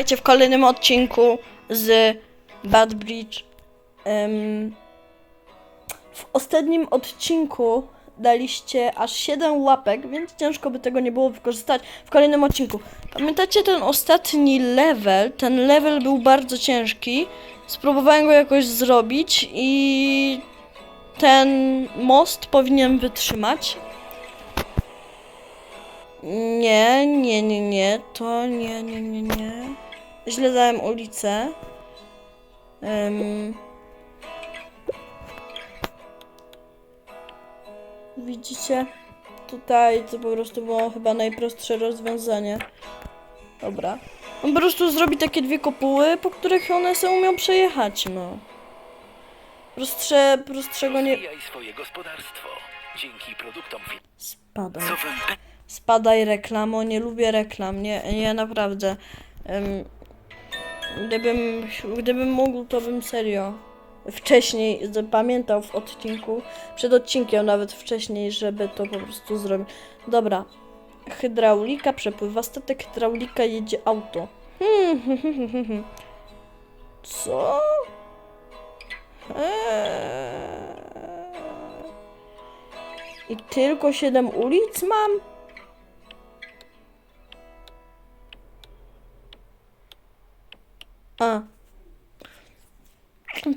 Witajcie w kolejnym odcinku z Bad Bridge. Em, w ostatnim odcinku daliście aż 7 łapek, więc ciężko by tego nie było wykorzystać w kolejnym odcinku. Pamiętacie ten ostatni level? Ten level był bardzo ciężki. Spróbowałem go jakoś zrobić i ten most powinien wytrzymać. Nie, nie, nie, nie, to nie, nie, nie, nie. Źle dałem ulicę. Em. Widzicie? Tutaj to po prostu było chyba najprostsze rozwiązanie. Dobra. On po prostu zrobi takie dwie kopuły, po których one sobie umią przejechać, no. Prostsze, prostszego nie... Swoje gospodarstwo. Dzięki produktom Spadaj. Spadaj reklamo, nie lubię reklam, nie, nie naprawdę. Em, gdybym, gdybym mógł, to bym serio wcześniej zapamiętał w odcinku, przed odcinkiem nawet wcześniej, żeby to po prostu zrobić. Dobra, hydraulika przepływa statek, hydraulika jedzie auto. Hmm, hmm, hmm. Co? Eee. I tylko 7 ulic mam? A.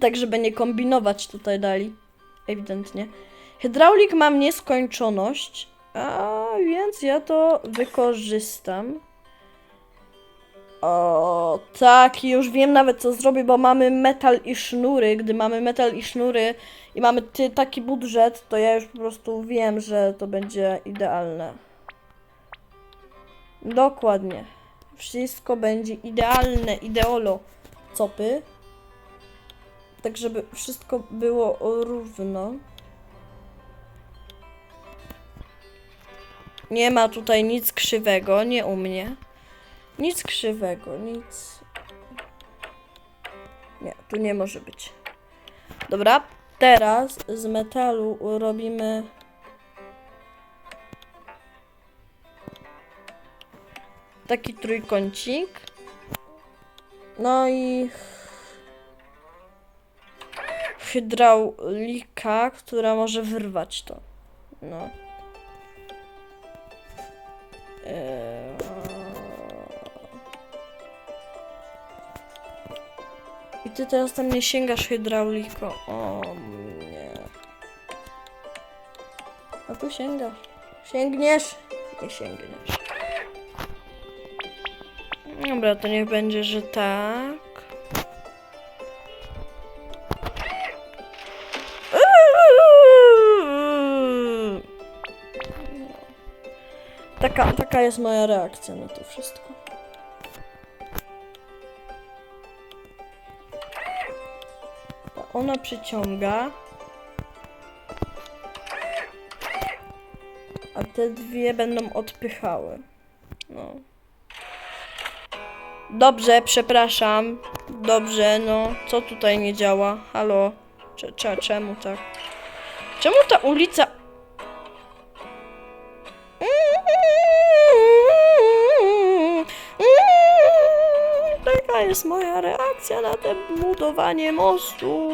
Tak, żeby nie kombinować tutaj dali. Ewidentnie. Hydraulik mam nieskończoność, a więc ja to wykorzystam. O, tak, już wiem nawet co zrobię, bo mamy metal i sznury. Gdy mamy metal i sznury i mamy ty, taki budżet, to ja już po prostu wiem, że to będzie idealne. Dokładnie. Wszystko będzie idealne, ideolo. Copy. Tak, żeby wszystko było równo. Nie ma tutaj nic krzywego, nie u mnie. Nic krzywego, nic. Nie, tu nie może być. Dobra, teraz z metalu robimy. Taki trójkącik. No i hydraulika, która może wyrwać to. No. Eee... I ty teraz tam nie sięgasz hydrauliko. O nie. A tu sięgasz. Sięgniesz? Nie sięgniesz. Dobra, to niech będzie, że tak. Taka, taka jest moja reakcja na to wszystko. Ona przyciąga. A te dwie będą odpychały. No. Dobrze, przepraszam. Dobrze, no. Co tutaj nie działa? Halo? Cze, cze, czemu tak? Czemu ta ulica... Taka jest moja reakcja na te budowanie mostu.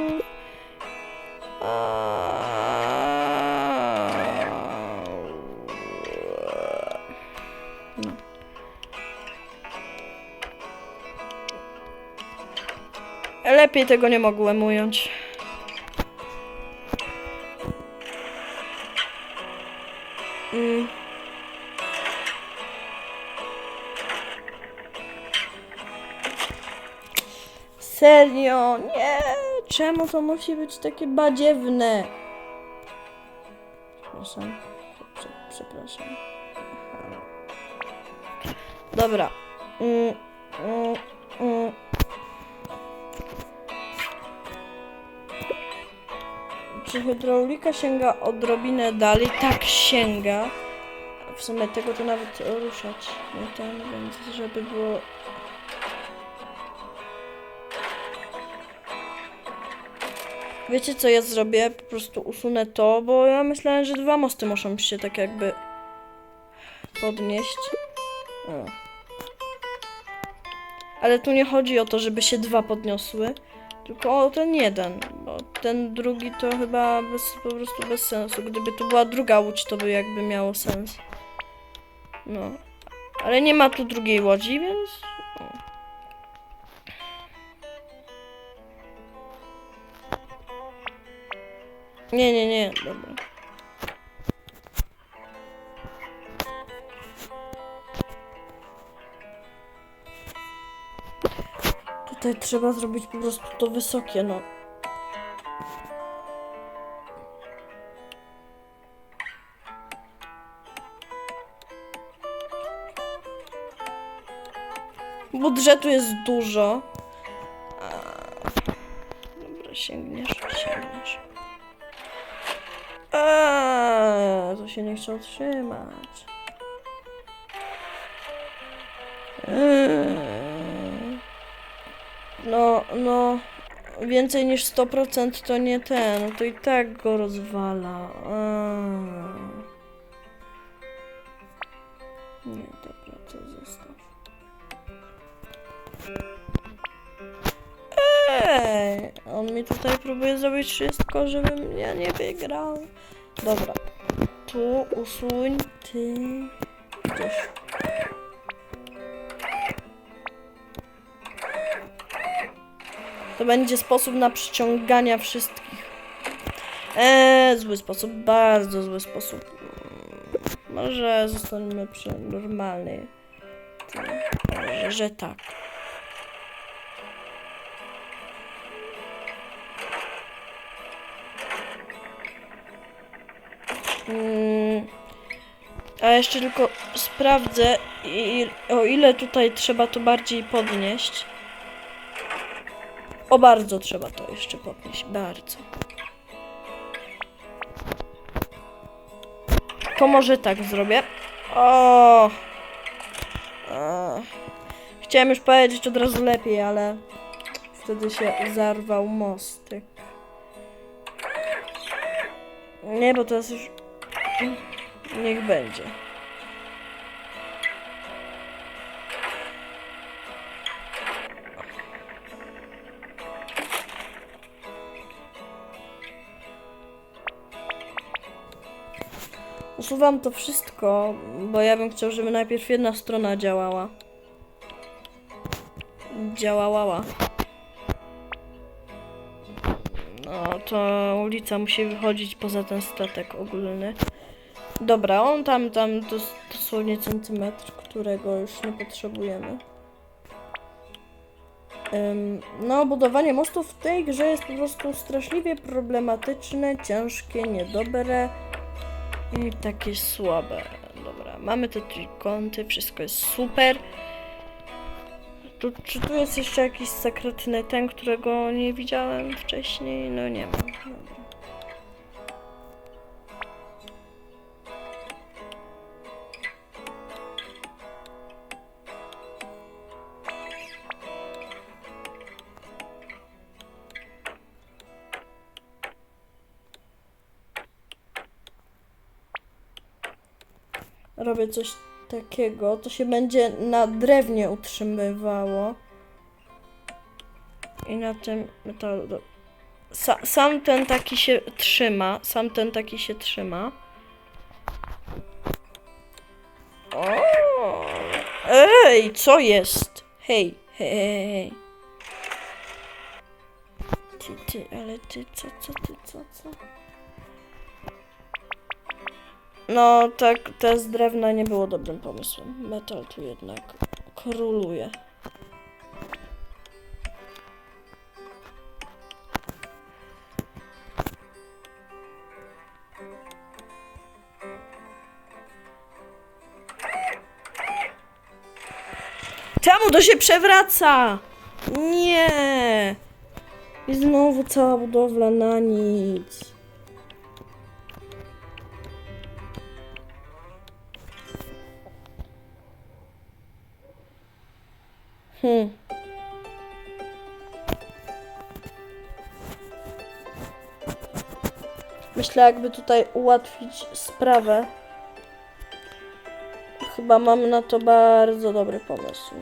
No. Lepiej tego nie mogłem ująć. Mm. Serio, nie! Czemu to musi być takie badziewne? Przepraszam. Prze- Przepraszam. Dobra. Mm, mm. Czy hydraulika sięga odrobinę dalej? Tak, sięga. W sumie tego to nawet ruszać nie ten, więc żeby było Wiecie co ja zrobię? Po prostu usunę to, bo ja myślałem, że dwa mosty muszą się tak jakby podnieść. O. Ale tu nie chodzi o to, żeby się dwa podniosły, tylko o ten jeden, ten drugi to chyba bez, po prostu bez sensu. Gdyby tu była druga łódź, to by jakby miało sens. No. Ale nie ma tu drugiej łodzi, więc... o. Nie, nie, nie, dobra. Tutaj trzeba zrobić po prostu to wysokie, no. Budżetu jest dużo. Dobra, sięgniesz, sięgniesz. Eee, to się nie chce trzymać. Eee. No, no, więcej niż 100% to nie ten, to i tak go rozwala. Eee. Mi tutaj próbuje zrobić wszystko, żebym ja nie wygrał. Dobra, tu usuń ty gdzieś. To będzie sposób na przyciągania wszystkich. Eee, zły sposób, bardzo zły sposób. Może zostaniemy przy normalnej. Że, że tak. Mm, A jeszcze tylko sprawdzę, i, o ile tutaj trzeba to bardziej podnieść. O, bardzo trzeba to jeszcze podnieść. Bardzo. To może tak zrobię. O! Chciałem już powiedzieć od razu lepiej, ale wtedy się zarwał mostek. Nie, bo teraz już... Niech będzie. Usuwam to wszystko, bo ja bym chciał, żeby najpierw jedna strona działała. Działała. No, to ulica musi wychodzić poza ten statek ogólny. Dobra, on tam, tam dos dosłownie centymetr, którego już nie potrzebujemy. Ym, no, budowanie mostów w tej grze jest po prostu straszliwie problematyczne, ciężkie, niedobre i takie słabe. Dobra, mamy te trójkąty, wszystko jest super. Tu, czy tu jest jeszcze jakiś sekretny ten, którego nie widziałem wcześniej? No nie ma. Dobra. Robię coś takiego, to się będzie na drewnie utrzymywało. I na tym metalu. do- Sa, sam ten taki się trzyma. Sam ten taki się trzyma. O! Ej, co jest? Hej, hej, hej, hej. Ty, ty, ale ty, co, co, ty, co, co? No, tak, te z drewna nie było dobrym pomysłem. Metal tu jednak króluje. Czemu to się przewraca? Nie! I znowu cała budowla na nic. Hmm. Myślę, jakby tutaj ułatwić sprawę. Chyba mam na to bardzo dobry pomysł.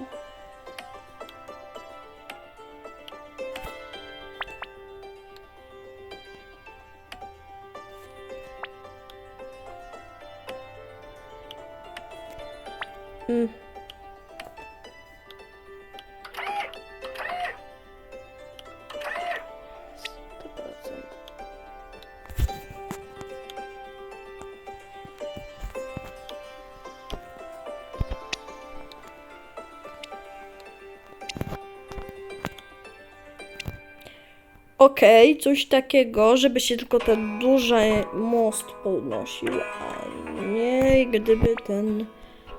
Okej, coś takiego, żeby się tylko ten duży most podnosił, a nie gdyby ten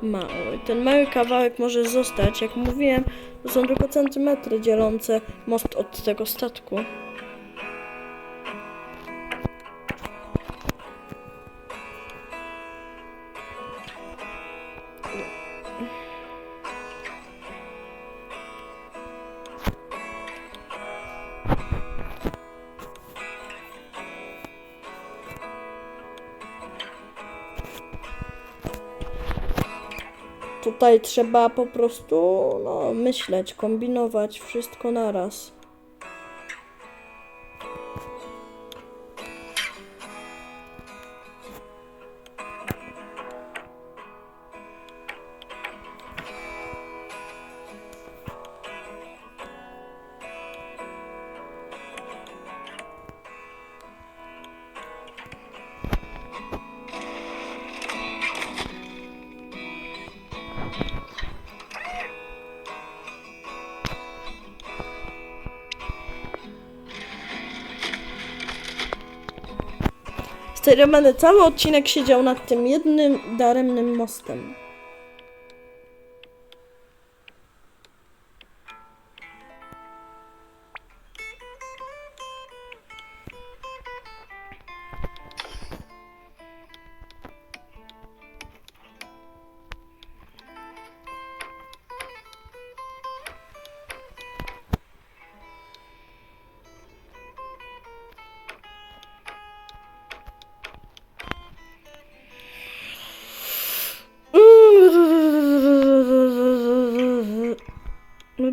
mały. Ten mały kawałek może zostać, jak mówiłem, to są tylko centymetry dzielące most od tego statku. Tutaj trzeba po prostu no, myśleć, kombinować wszystko naraz. Będę cały odcinek siedział nad tym jednym daremnym mostem.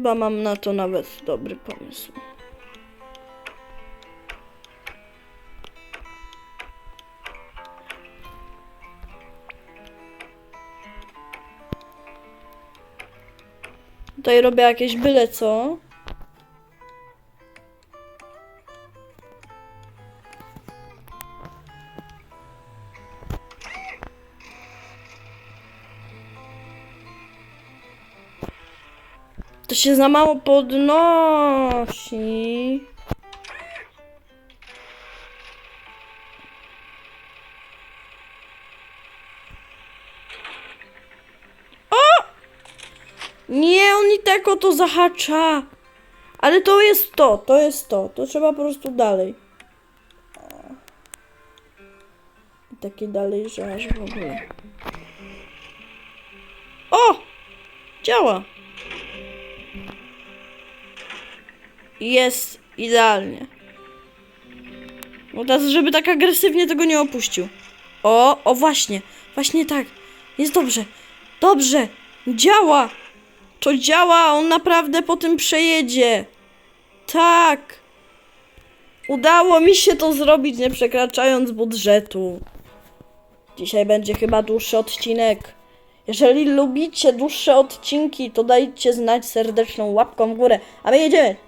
Chyba mam na to nawet dobry pomysł. Tutaj robię jakieś byle co. się za mało podnosi. O! Nie, on i tak o to zahacza. Ale to jest to, to jest to. To trzeba po prostu dalej. I takie dalej, że aż w ogóle. O! Działa. Jest idealnie. No teraz, żeby tak agresywnie tego nie opuścił. O, o właśnie, właśnie tak. Jest dobrze. Dobrze. Działa. To działa, on naprawdę po tym przejedzie. Tak. Udało mi się to zrobić, nie przekraczając budżetu. Dzisiaj będzie chyba dłuższy odcinek. Jeżeli lubicie dłuższe odcinki, to dajcie znać serdeczną łapką w górę. A my jedziemy.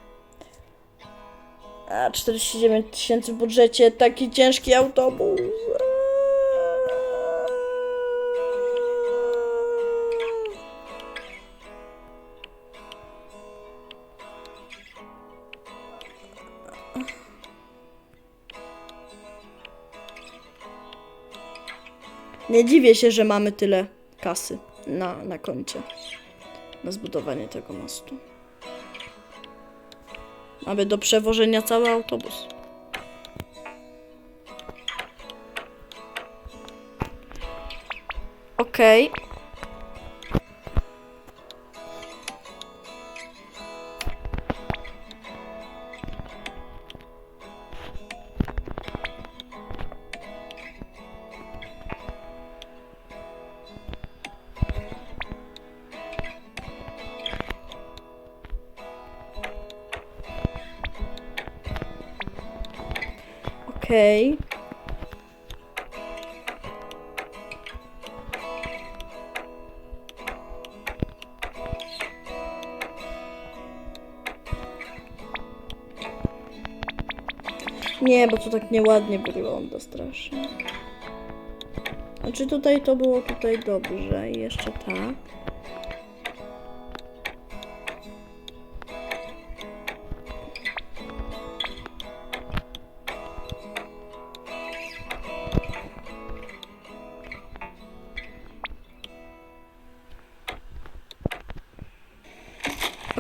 A 49 tysięcy w budżecie, taki ciężki autobus. Nie dziwię się, że mamy tyle kasy na, na koncie na zbudowanie tego mostu. Mamy do przewożenia cały autobus. Okej. Okej. Okay. Nie, bo to tak nieładnie wygląda strasznie. Znaczy tutaj to było tutaj dobrze i jeszcze tak.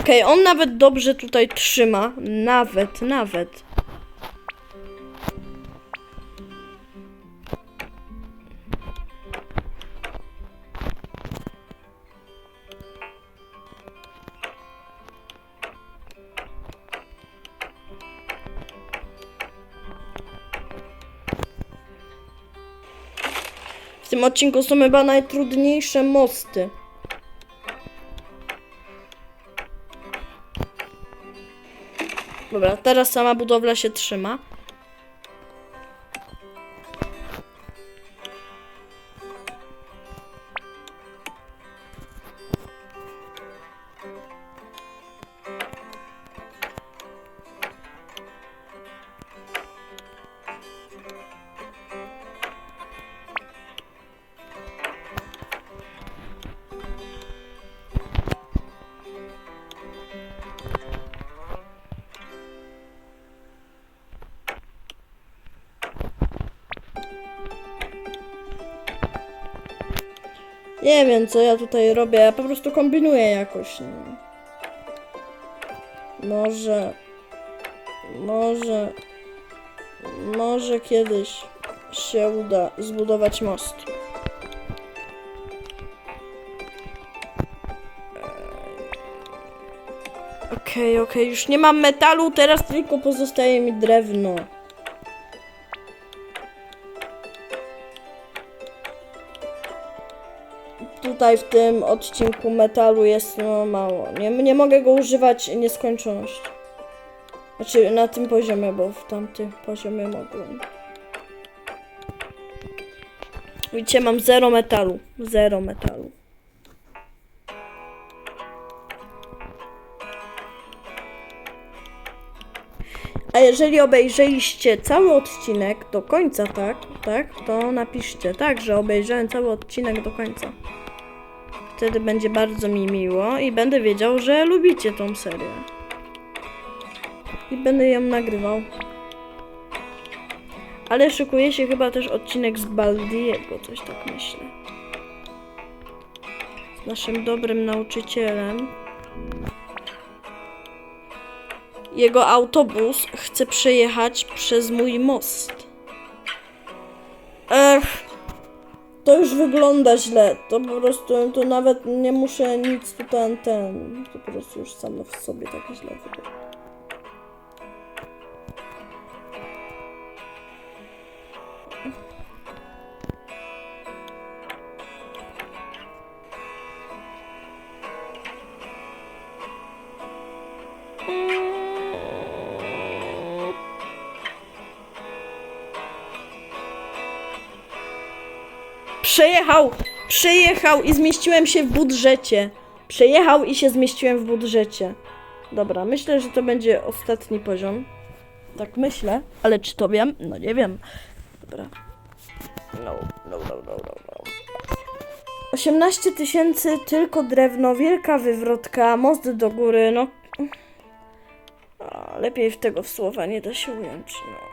Okej, on nawet dobrze tutaj trzyma. Nawet, nawet. W tym odcinku są chyba najtrudniejsze mosty. Dobra, teraz sama budowla się trzyma. Co ja tutaj robię, ja po prostu kombinuję jakoś. No. Może. Może. Może kiedyś się uda zbudować most. Okej, okej, już nie mam metalu, teraz tylko pozostaje mi drewno. Tutaj w tym odcinku metalu jest no, mało. Nie, nie mogę go używać nieskończoność. Znaczy na tym poziomie, bo w tamtym poziomie mogłem. Widzicie, mam zero metalu. Zero metalu. A jeżeli obejrzeliście cały odcinek do końca, tak, tak, to napiszcie, tak, że obejrzałem cały odcinek do końca. Wtedy będzie bardzo mi miło i będę wiedział, że lubicie tą serię. I będę ją nagrywał. Ale szykuje się chyba też odcinek z Baldiego, coś tak myślę. Z naszym dobrym nauczycielem. Jego autobus chce przejechać przez mój most. To już wygląda źle. To po prostu, to nawet nie muszę nic tutaj ten. To po prostu już samo w sobie tak źle wygląda. Przejechał, przejechał i zmieściłem się w budżecie. Przejechał i się zmieściłem w budżecie. Dobra, myślę, że to będzie ostatni poziom. Tak myślę, ale czy to wiem? No nie wiem. Dobra. No, no, no, no, no, no. 18 tysięcy, tylko drewno, wielka wywrotka, most do góry, no. A, lepiej w tego w słowa nie da się ująć, no.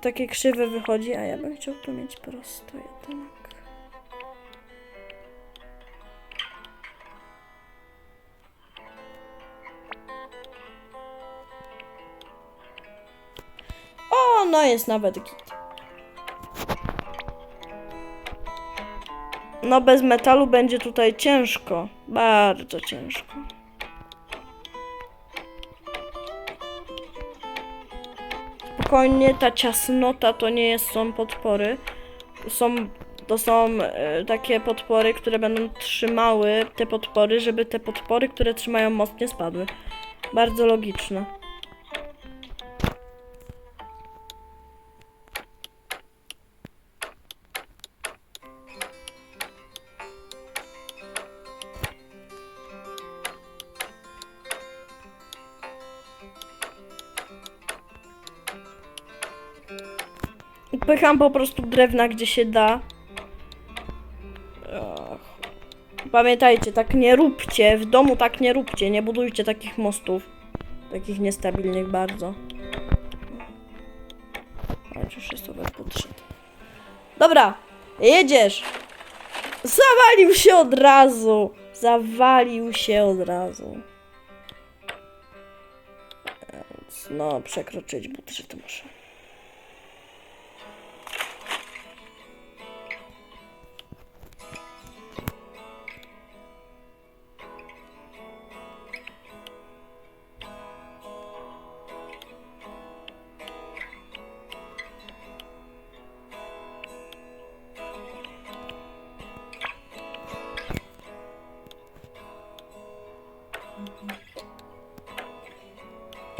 Takie krzywe wychodzi, a ja bym chciał tu mieć prosto jednak. O, no jest nawet git. No bez metalu będzie tutaj ciężko. Bardzo ciężko. Spokojnie, ta ciasnota to nie jest, są podpory. Są, to są e, takie podpory, które będą trzymały te podpory, żeby te podpory, które trzymają most nie spadły. Bardzo logiczne. Pycham po prostu drewna, gdzie się da. Pamiętajcie, tak nie róbcie. W domu tak nie róbcie. Nie budujcie takich mostów. Takich niestabilnych bardzo. Ale już jest to podszedł. Dobra, jedziesz. Zawalił się od razu. Zawalił się od razu. No, przekroczyć budżet muszę.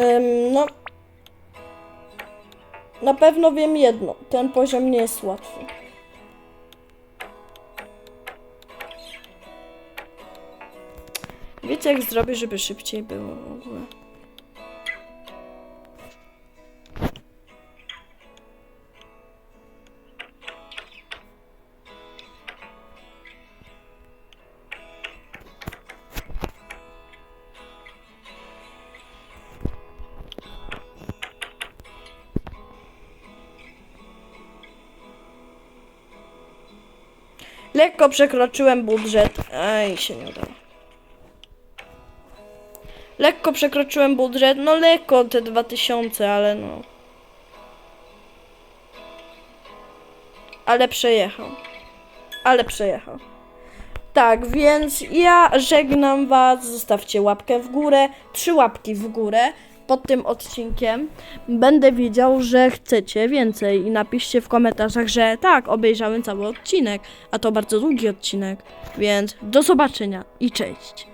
Ym, no. Na pewno wiem jedno. Ten poziom nie jest łatwy. Wiecie, jak zrobię, żeby szybciej było w ogóle? Lekko przekroczyłem budżet. Ej, się nie udało. Lekko przekroczyłem budżet. No lekko te 2000, ale no. Ale przejechał. Ale przejechał. Tak, więc ja żegnam Was. Zostawcie łapkę w górę. Trzy łapki w górę pod tym odcinkiem. Będę wiedział, że chcecie więcej i napiszcie w komentarzach, że tak, obejrzałem cały odcinek, a to bardzo długi odcinek. Więc do zobaczenia i cześć.